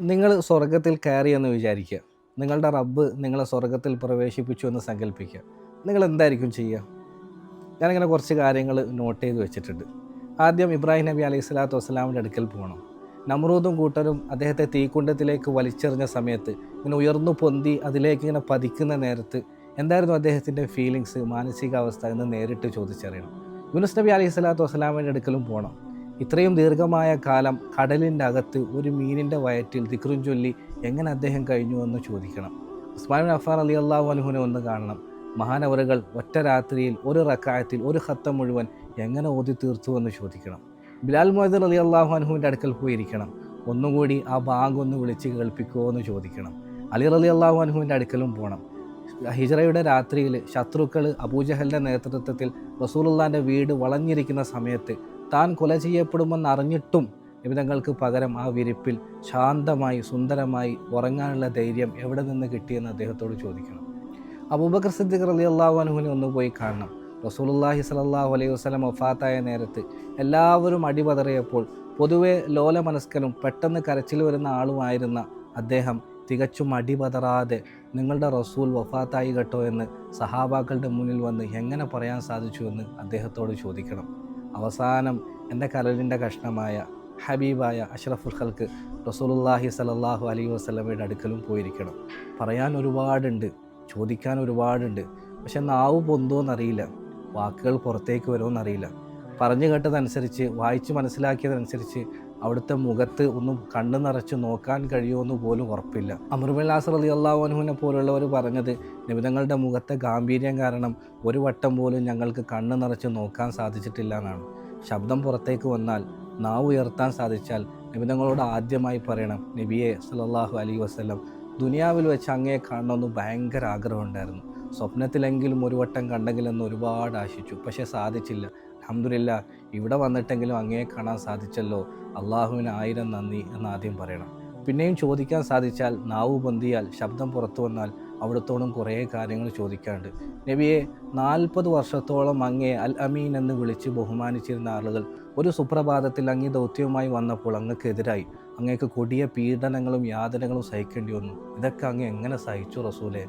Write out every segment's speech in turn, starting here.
നിങ്ങൾ സ്വർഗത്തിൽ കയറി എന്ന് വിചാരിക്കുക. നിങ്ങളുടെ റബ്ബ് നിങ്ങളെ സ്വർഗത്തിൽ പ്രവേശിപ്പിച്ചു എന്ന് സങ്കല്പിക്കുക നിങ്ങൾ എന്തായിരിക്കും ചെയ്യുക? ഞാനിങ്ങനെ കുറച്ച് കാര്യങ്ങൾ നോട്ട് ചെയ്ത് വെച്ചിട്ടുണ്ട്. ആദ്യം ഇബ്രാഹിം നബി അലൈഹി സ്വലാത്തു വസ്സലാമിന്റെ അടുക്കൽ പോകണം. നമ്രൂദും കൂട്ടരും അദ്ദേഹത്തെ തീക്കുണ്ടത്തിലേക്ക് വലിച്ചെറിഞ്ഞ സമയത്ത് ഇങ്ങനെ ഉയർന്നു പൊന്തി അതിലേക്ക് ഇങ്ങനെ പതിക്കുന്ന നേരത്ത് എന്തായിരുന്നു അദ്ദേഹത്തിന്റെ ഫീലിങ്സ് മാനസികാവസ്ഥ എന്ന് നേരിട്ട് ചോദിച്ചറിയണം. യൂനുസ് നബി അലൈഹി സ്വലാത്തു വസ്സലാമിന്റെ അടുക്കലും പോകണം. ഇത്രയും ദീർഘമായ കാലം കടലിന്റെ അകത്ത് ഒരു മീനിന്റെ വയറ്റിൽ ദിക്റും ചൊല്ലി എങ്ങനെ അദ്ദേഹം കഴിഞ്ഞു എന്ന് ചോദിക്കണം. ഉസ്മാൻ അഫാർ അലി അള്ളാഹു അനുഹുനെ ഒന്ന് കാണണം. മഹാനവറുകൾ ഒറ്റ രാത്രിയിൽ ഒരു റക്കായത്തിൽ ഒരു ഹത്തം മുഴുവൻ എങ്ങനെ ഓതി തീർത്തു എന്ന് ചോദിക്കണം. ബിലാൽ മൊയ്ദർ അലി അള്ളാഹു അനുഹുവിന്റെ അടുക്കൽ പോയിരിക്കണം. ഒന്നുകൂടി ആ ബാങ്ക് ഒന്ന് വിളിച്ച് കേൾപ്പിക്കുമോ എന്ന് ചോദിക്കണം. അലി അലി അള്ളാഹു അനുഹുവിന്റെ അടുക്കലും പോകണം ഹിജറയുടെ രാത്രിയിൽ ശത്രുക്കൾ അബൂജഹലിന്റെ നേതൃത്വത്തിൽ റസൂലുള്ളാന്റെ വീട് വളഞ്ഞിരിക്കുന്ന സമയത്ത് താൻ കൊല ചെയ്യപ്പെടുമെന്ന് അറിഞ്ഞിട്ടും നിമിതങ്ങൾക്ക് പകരം ആ വിരിപ്പിൽ ശാന്തമായി സുന്ദരമായി ഉറങ്ങാനുള്ള ധൈര്യം എവിടെ നിന്ന് കിട്ടിയെന്ന് അദ്ദേഹത്തോട് ചോദിക്കണം. അബൂബക്കർ സിദ്ദിഖ് അലി അള്ളാഹു അനുവിനെ ഒന്ന് പോയി കാണണം. റസൂലുല്ലാഹി സലല്ലാഹു അലൈഹി വസ്ലം വഫാത്തായ നേരത്ത് എല്ലാവരും അടിപതറിയപ്പോൾ പൊതുവെ ലോലമനസ്കനും പെട്ടെന്ന് കരച്ചിൽ വരുന്ന ആളുമായിരുന്ന അദ്ദേഹം തികച്ചും അടിപതറാതെ നിങ്ങളുടെ റസൂൽ വഫാത്തായി കേട്ടോ എന്ന് സഹാബാക്കളുടെ മുന്നിൽ വന്ന് എങ്ങനെ പറയാൻ സാധിച്ചു എന്ന് അദ്ദേഹത്തോട് ചോദിക്കണം. അവസാനം എന്റെ കരലിന്റെ കഷ്ണമായ ഹബീബായ അഷ്റഫുൽ ഖൽക്ക് റസൂലുല്ലാഹി സലല്ലാഹു അലൈഹി വസ്ലമയുടെ അടുക്കലും പോയിരിക്കണം. പറയാൻ ഒരുപാടുണ്ട് ചോദിക്കാൻ ഒരുപാടുണ്ട്. പക്ഷെ നാവ് പൊന്തോന്നറിയില്ല വാക്കുകൾ പുറത്തേക്ക് വരുമോ എന്നറിയില്ല പറഞ്ഞു കേട്ടതനുസരിച്ച് വായിച്ച് മനസ്സിലാക്കിയതനുസരിച്ച് അവിടുത്തെ മുഖത്ത് ഒന്നും കണ്ണു നിറച്ച് നോക്കാൻ കഴിയുമെന്ന് പോലും ഉറപ്പില്ല. അമറുബില്ലാസ് അലി അള്ളാഹുനുവിനെ പോലുള്ളവർ പറഞ്ഞത് നിമിതങ്ങളുടെ മുഖത്തെ ഗാംഭീര്യം കാരണം ഒരു വട്ടം പോലും ഞങ്ങൾക്ക് കണ്ണു നിറച്ച് നോക്കാൻ സാധിച്ചിട്ടില്ല എന്നാണ്. ശബ്ദം പുറത്തേക്ക് വന്നാൽ നാവ് ഉയർത്താൻ സാധിച്ചാൽ നിമിതങ്ങളോട് ആദ്യമായി പറയണം നബിയെ സല്ലല്ലാഹു അലൈഹി വസ്ലം ദുനിയാവിൽ വെച്ച് അങ്ങയെ കാണണമെന്ന് ഭയങ്കര ആഗ്രഹമുണ്ടായിരുന്നു. സ്വപ്നത്തിലെങ്കിലും ഒരു വട്ടം കണ്ടെങ്കിലെന്ന് ഒരുപാട് ആശിച്ചു. പക്ഷേ സാധിച്ചില്ല. അഹമ്മദില്ല ഇവിടെ വന്നിട്ടെങ്കിലും അങ്ങേ കാണാൻ സാധിച്ചല്ലോ. അള്ളാഹുവിന് ആയിരം നന്ദി എന്ന് ആദ്യം പറയണം. പിന്നെയും ചോദിക്കാൻ സാധിച്ചാൽ നാവ് പൊന്തിയാൽ ശബ്ദം പുറത്തു വന്നാൽ അവിടത്തോളം കുറേ കാര്യങ്ങൾ ചോദിക്കാണ്ട് നബിയെ നാൽപ്പത് വർഷത്തോളം അങ്ങേ അൽ അമീൻ എന്ന് വിളിച്ച് ബഹുമാനിച്ചിരുന്ന ആളുകൾ ഒരു സുപ്രഭാതത്തിൽ അങ്ങേ ദൗത്യവുമായി വന്നപ്പോൾ അങ്ങക്കെതിരായി അങ്ങേക്ക് കൊടിയ പീഡനങ്ങളും യാതനകളും സഹിക്കേണ്ടി വന്നു. ഇതൊക്കെ അങ്ങ് എങ്ങനെ സഹിച്ചു റസൂലെ?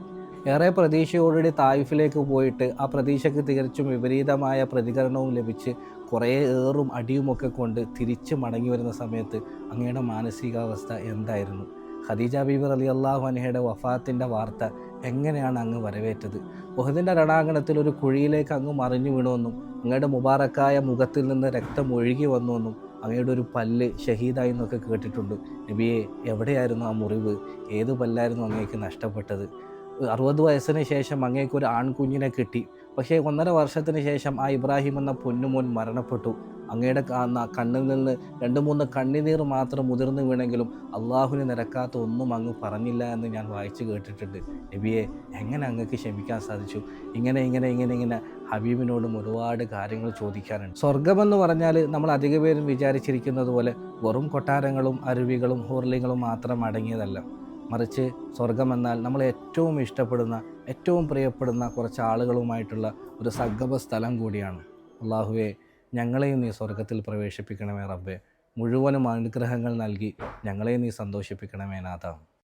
ഏറെ പ്രതീക്ഷയോടുകൂടി തായിഫിലേക്ക് പോയിട്ട് ആ പ്രതീക്ഷയ്ക്ക് തികച്ചും വിപരീതമായ പ്രതികരണവും ലഭിച്ച് കുറേ ഏറും അടിയുമൊക്കെ കൊണ്ട് തിരിച്ച് മടങ്ങി വരുന്ന സമയത്ത് അങ്ങയുടെ മാനസികാവസ്ഥ എന്തായിരുന്നു? ഖദീജ ബീബർ അലി അള്ളാഹു അനഹയുടെ വഫാത്തിന്റെ വാർത്ത എങ്ങനെയാണ് അങ്ങ് വരവേറ്റത്? ബഹുദിന്റെ രണാങ്കണത്തിൽ ഒരു കുഴിയിലേക്ക് അങ്ങ് മറിഞ്ഞു വീണുവെന്നും അങ്ങയുടെ മുബാറക്കായ മുഖത്തിൽ നിന്ന് രക്തം ഒഴുകി വന്നുവെന്നും അങ്ങയുടെ ഒരു പല്ല് ഷഹീദായി എന്നൊക്കെ കേട്ടിട്ടുണ്ട്. നബിയെ എവിടെയായിരുന്നു ആ മുറിവ്? ഏത് പല്ലായിരുന്നു അങ്ങേക്ക് നഷ്ടപ്പെട്ടത്? അറുപത് വയസ്സിന് ശേഷം അങ്ങേക്ക് ഒരു ആൺകുഞ്ഞിനെ കിട്ടി. പക്ഷേ ഒന്നര വർഷത്തിന് ശേഷം ആ ഇബ്രാഹിം എന്ന പൊന്നുമോൻ മരണപ്പെട്ടു. അങ്ങയുടെ കണ്ണിൽ നിന്ന് രണ്ട് മൂന്ന് കണ്ണിനീർ മാത്രം മുതിർന്നു വീണെങ്കിലും അള്ളാഹുവിന് നിരക്കാത്ത ഒന്നും അങ്ങ് പറഞ്ഞില്ല എന്ന് ഞാൻ വായിച്ചു കേട്ടിട്ടുണ്ട്. നബിയെ എങ്ങനെ അങ്ങക്ക് ക്ഷമിക്കാൻ സാധിച്ചു? ഇങ്ങനെ ഇങ്ങനെ ഇങ്ങനെ ഇങ്ങനെ ഹബീബിനോടും ഒരുപാട് കാര്യങ്ങൾ ചോദിക്കാനുണ്ട്. സ്വർഗമെന്ന് പറഞ്ഞാൽ നമ്മൾ അധിക പേരും വിചാരിച്ചിരിക്കുന്നത് പോലെ വെറും കൊട്ടാരങ്ങളും അരുവികളും ഹോർലിങ്ങളും മാത്രം അടങ്ങിയതല്ല. മറിച്ച് സ്വർഗമെന്നാൽ നമ്മൾ ഏറ്റവും ഇഷ്ടപ്പെടുന്ന ഏറ്റവും പ്രിയപ്പെടുന്ന കുറച്ച് ആളുകളുമായിട്ടുള്ള ഒരു സഗപ സ്ഥലം കൂടിയാണ്. അള്ളാഹുവെ ഞങ്ങളെയും നീ സ്വർഗത്തിൽ പ്രവേശിപ്പിക്കണമേ റബ്ബെ. മുഴുവനും അനുഗ്രഹങ്ങൾ നൽകി ഞങ്ങളെയും നീ സന്തോഷിപ്പിക്കണമേ നാഥ.